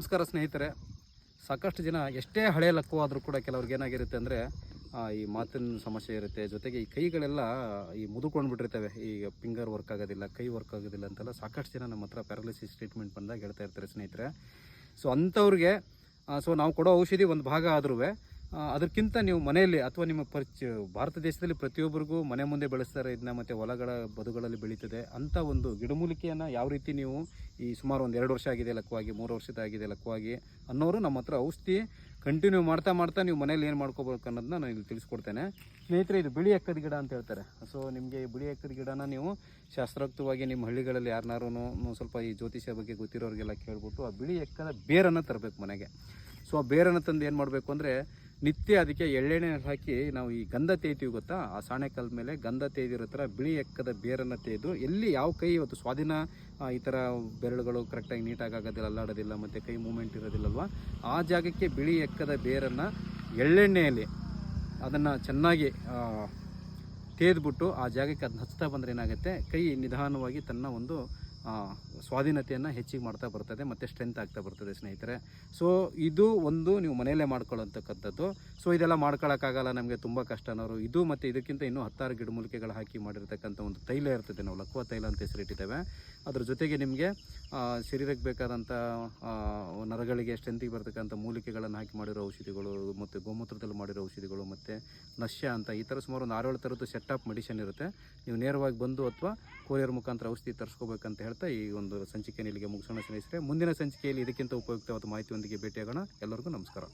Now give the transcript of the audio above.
ನಮಸ್ಕಾರ ಸ್ನೇಹಿತರೆ. ಸಾಕಷ್ಟು ಜನ ಎಷ್ಟೇ ಹಳೆ ಲಕ್ಕು ಆದರೂ ಕೂಡ ಕೆಲವ್ರಿಗೆ ಏನಾಗಿರುತ್ತೆ ಅಂದರೆ ಈ ಮಾತಿನ ಸಮಸ್ಯೆ ಇರುತ್ತೆ. ಜೊತೆಗೆ ಈ ಕೈಗಳೆಲ್ಲ ಈ ಮುದುಕೊಂಡು ಬಿಟ್ಟಿರ್ತವೆ ಈಗ ಫಿಂಗರ್ ವರ್ಕ್ ಆಗೋದಿಲ್ಲ, ಕೈ ವರ್ಕ್ ಆಗೋದಿಲ್ಲ ಅಂತೆಲ್ಲ ಸಾಕಷ್ಟು ಜನ ನಮ್ಮ ಹತ್ರ ಪ್ಯಾರಾಲಿಸಿಸ್ ಟ್ರೀಟ್ಮೆಂಟ್ ಬಂದಾಗ ಹೇಳ್ತಾ ಇರ್ತಾರೆ ಸ್ನೇಹಿತರೆ. ಸೊ ಅಂಥವ್ರಿಗೆ ಸೊ ನಾವು ಕೊಡೋ ಔಷಧಿ ಒಂದು ಭಾಗ ಆದ್ರೂ ಅದಕ್ಕಿಂತ ನೀವು ಮನೆಯಲ್ಲಿ ಅಥವಾ ನಿಮ್ಮ ಪರಿಚಯ ಭಾರತ ದೇಶದಲ್ಲಿ ಪ್ರತಿಯೊಬ್ಬರಿಗೂ ಮನೆ ಮುಂದೆ ಬೆಳೆಸ್ತಾರೆ, ಇದನ್ನ ಮತ್ತು ಹೊಲಗಳ ಬದುಗಳಲ್ಲಿ ಬೆಳೀತದೆ ಅಂಥ ಒಂದು ಗಿಡಮೂಲಿಕೆಯನ್ನು ಯಾವ ರೀತಿ ನೀವು ಈ ಸುಮಾರು ಒಂದು ಎರಡು ವರ್ಷ ಆಗಿದೆ ಲಕ್ಕವಾಗಿ ಮೂರು ವರ್ಷದ ಆಗಿದೆ ಲಕ್ಕವಾಗಿ ಅನ್ನೋರು ನಮ್ಮ ಹತ್ರ ಔಷಧಿ ಕಂಟಿನ್ಯೂ ಮಾಡ್ತಾ ಮಾಡ್ತಾ ನೀವು ಮನೇಲಿ ಏನು ಮಾಡ್ಕೋಬೇಕು ಅನ್ನೋದನ್ನ ನಾನು ಇಲ್ಲಿ ತಿಳಿಸ್ಕೊಡ್ತೇನೆ. ಸ್ನೇಹಿತರೆ, ಇದು ಬಿಳಿ ಎಕ್ಕದ ಗಿಡ ಅಂತ ಹೇಳ್ತಾರೆ. ಸೊ ನಿಮಗೆ ಈ ಬಿಳಿ ಎಕ್ಕದ ಗಿಡನ ನೀವು ಶಾಸ್ತ್ರೋಕ್ತವಾಗಿ ನಿಮ್ಮ ಹಳ್ಳಿಗಳಲ್ಲಿ ಯಾರನ್ನಾರು ಸ್ವಲ್ಪ ಈ ಜ್ಯೋತಿಷ್ಯ ಬಗ್ಗೆ ಗೊತ್ತಿರೋರಿಗೆಲ್ಲ ಕೇಳ್ಬಿಟ್ಟು ಆ ಬಿಳಿ ಎಕ್ಕದ ಬೇರನ್ನು ತರಬೇಕು ಮನೆಗೆ. ಸೊ ಆ ಬೇರನ್ನು ತಂದು ಏನು ಮಾಡಬೇಕು ಅಂದರೆ ನಿತ್ಯ ಅದಕ್ಕೆ ಎಳ್ಳೆಣ್ಣೆ ಹಾಕಿ ನಾವು ಈ ಗಂಧ ತೇಯ್ತೀವಿ ಗೊತ್ತಾ? ಆ ಸಾಣೆಕಲ್ ಮೇಲೆ ಗಂಧ ತೇಯ್ದಿರೋ ಥರ ಬಿಳಿ ಎಕ್ಕದ ಬೇರನ್ನು ತೇದು ಎಲ್ಲಿ ಯಾವ ಕೈ ಇವತ್ತು ಸ್ವಾಧೀನ ಈ ಥರ ಬೆರಳುಗಳು ಕರೆಕ್ಟಾಗಿ ನೀಟಾಗಿ ಆಗೋದಿಲ್ಲ, ಅಲ್ಲಾಡೋದಿಲ್ಲ, ಮತ್ತು ಕೈ ಮೂಮೆಂಟ್ ಇರೋದಿಲ್ಲಲ್ವ? ಆ ಜಾಗಕ್ಕೆ ಬಿಳಿ ಎಕ್ಕದ ಬೇರನ್ನು ಎಳ್ಳೆಣ್ಣೆಯಲ್ಲಿ ಅದನ್ನು ಚೆನ್ನಾಗಿ ತೇದ್ಬಿಟ್ಟು ಆ ಜಾಗಕ್ಕೆ ಅದನ್ನ ಹಚ್ತಾ ಬಂದರೆ ಏನಾಗುತ್ತೆ? ಕೈ ನಿಧಾನವಾಗಿ ತನ್ನ ಒಂದು ಸ್ವಾಧೀನತೆಯನ್ನು ಹೆಚ್ಚಿಗೆ ಮಾಡ್ತಾ ಬರ್ತದೆ, ಮತ್ತು ಸ್ಟ್ರೆಂತ್ ಆಗ್ತಾ ಬರ್ತದೆ ಸ್ನೇಹಿತರೆ. ಸೊ ಇದು ಒಂದು ನೀವು ಮನೆಯಲ್ಲೇ ಮಾಡ್ಕೊಳ್ಳೋಂಥಕ್ಕಂಥದ್ದು ಸೊ ಇದೆಲ್ಲ ಮಾಡ್ಕೊಳ್ಳೋಕ್ಕಾಗಲ್ಲ ನಮಗೆ ತುಂಬ ಕಷ್ಟ ಅನ್ನೋರು. ಇದು ಮತ್ತು ಇದಕ್ಕಿಂತ ಇನ್ನೂ ಹತ್ತಾರು ಗಿಡಮೂಲಿಕೆಗಳು ಹಾಕಿ ಮಾಡಿರ್ತಕ್ಕಂಥ ಒಂದು ತೈಲ ಇರ್ತದೆ ನಾವು, ಲಕ್ವ ತೈಲ ಅಂತ ಹೆಸರಿಟ್ಟಿದ್ದೇವೆ. ಅದ್ರ ಜೊತೆಗೆ ನಿಮಗೆ ಶರೀರಕ್ಕೆ ಬೇಕಾದಂಥ ನರಗಳಿಗೆ ಸ್ಟ್ರೆಂತಿಗೆ ಬರ್ತಕ್ಕಂಥ ಮೂಲಿಕೆಗಳನ್ನು ಹಾಕಿ ಮಾಡಿರೋ ಔಷಧಿಗಳು, ಮತ್ತು ಗೋಮೂತ್ರದಲ್ಲಿ ಮಾಡಿರೋ ಔಷಧಿಗಳು, ಮತ್ತು ನಶ್ಯ ಅಂತ ಈ ಥರ ಸುಮಾರು ಒಂದು ಆರೇಳು ಥರದ್ದು ಸೆಟ್ ಆಫ್ ಮೆಡಿಷನ್ ಇರುತ್ತೆ. ನೀವು ನೇರವಾಗಿ ಬಂದು ಅಥವಾ ಕೊರಿಯರ್ ಮುಖಾಂತರ ಔಷಧಿ ತರಿಸ್ಕೋಬೇಕಂತ ಹೇಳ್ತಾ ಈ ಒಂದು ಸಂಚಿಕೆಯನ್ನು ಇಲ್ಲಿಗೆ ಮುಗಿಸೋಣ ಸ್ನೇಹಿತರೆ. ಮುಂದಿನ ಸಂಚಿಕೆಯಲ್ಲಿ ಇದಕ್ಕಿಂತ ಉಪಯುಕ್ತವಾದ ಮಾಹಿತಿಯೊಂದಿಗೆ ಭೇಟಿಯಾಗೋಣ. ಎಲ್ಲರಿಗೂ ನಮಸ್ಕಾರ.